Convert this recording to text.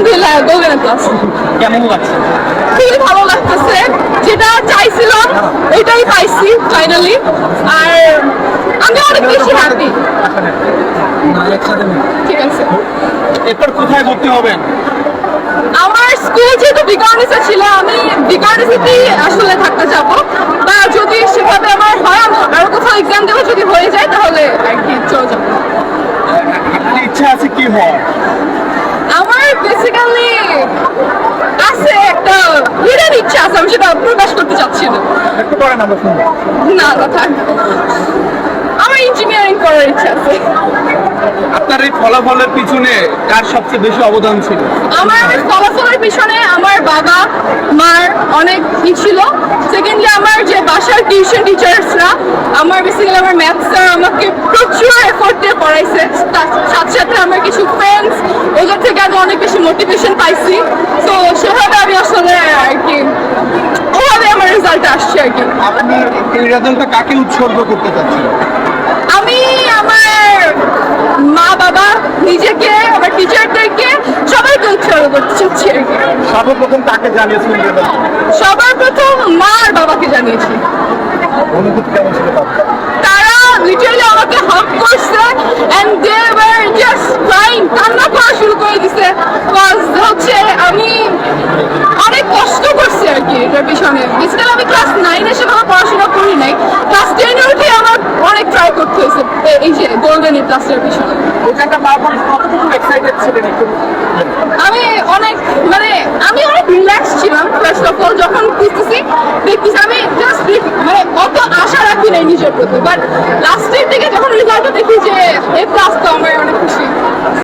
আলহামদুলিল্লাহ golden class কেমন লাগছে? খুবই ভালো লাগতেছে। যেটা চাইছিলাম এটাই পাইছি ফাইনালি আর আমি অনেক বেশি হ্যাপি ঠিক আছে। এরপর কোথায় ভর্তি হবেন? আমার স্কুল যেহেতু বিকারণিসে ছিল আমি বিকারণিসেতেই আসলে থাকতে যাব। বা যদি সেভাবে আমার হয় আরও কোথাও এক্সাম দেবো যদি হয়ে যায় তাহলে আর কি চলে যাব। ইচ্ছা আছে কি হওয়ার আমার বেসিক্যালি আছে একটা হিডেন ইচ্ছা আছে আমি সেটা প্রকাশ করতে চাচ্ছি না আমরা শুনব না না থাক। আমার ইঞ্জিনিয়ারিং করার ইচ্ছা আছে। আপনার এই ফলাফলের পিছনে কার সবচেয়ে বেশি অবদান ছিল? আমার ফলাফলের পিছনে আমার বাবা মার অনেক ই ছিল। সেকেন্ডলি আমার যে বাসার টিউশন টিচার্সরা আমার বেসিক্যালি আমার ম্যাথ স্যার আমাকে প্রচুর এফোর্ট দিয়ে পড়াইছে। তার সাথে সাথে আমার কিছু ফ্রেন্ডস ওদের থেকে আমি অনেক বেশি মোটিভেশন পাইছি। তো সেভাবে আমি আসলে আর কি ওভাবে আমার রেজাল্ট আসছে আর কি আপনি এই রেজাল্টটা কাকে উৎসর্গ করতে চাচ্ছেন? আমি আমার মা বাবা নিজেকে আমার টিচারদেরকে সবাইকে উৎসর্গ করতে চাচ্ছি আর কি। সর্বপ্রথম কাকে জানিয়েছেন রেজাল্ট সবার প্রথম মা আর বাবাকে জানিয়েছি। অনুভূতি কেমন ছিল তার? তারা লিটারালি আমাকে হাক করছে and they were just crying কান্না করা শুরু করে দিছে কজ হচ্ছে আমি অনেক কষ্ট করছি আর কি এটার পিছনে বেসিক্যালি আমি ক্লাস নাইনে সেভাবে পড়াশোনা করি নাই ক্লাস টেনে উঠে আমার অনেক ট্রাই করতে হয়েছে এ- এই যে এই পিছনে। ওখানটা পাওয়ার কতটুকু এক্সাইটেড ছিলেন একটু? আমি অনেক মানে আমি অনেক রিল্যাক্স ছিলাম ফার্স্ট অফ অল যখন খুঁজতেছি দেখতেছি আমি জাস্ট মানে অত আশা রাখি নাই নিজের প্রতি। বাট লাস্টের দিকে যখন রেজাল্টটা দেখি যে এ প্লাস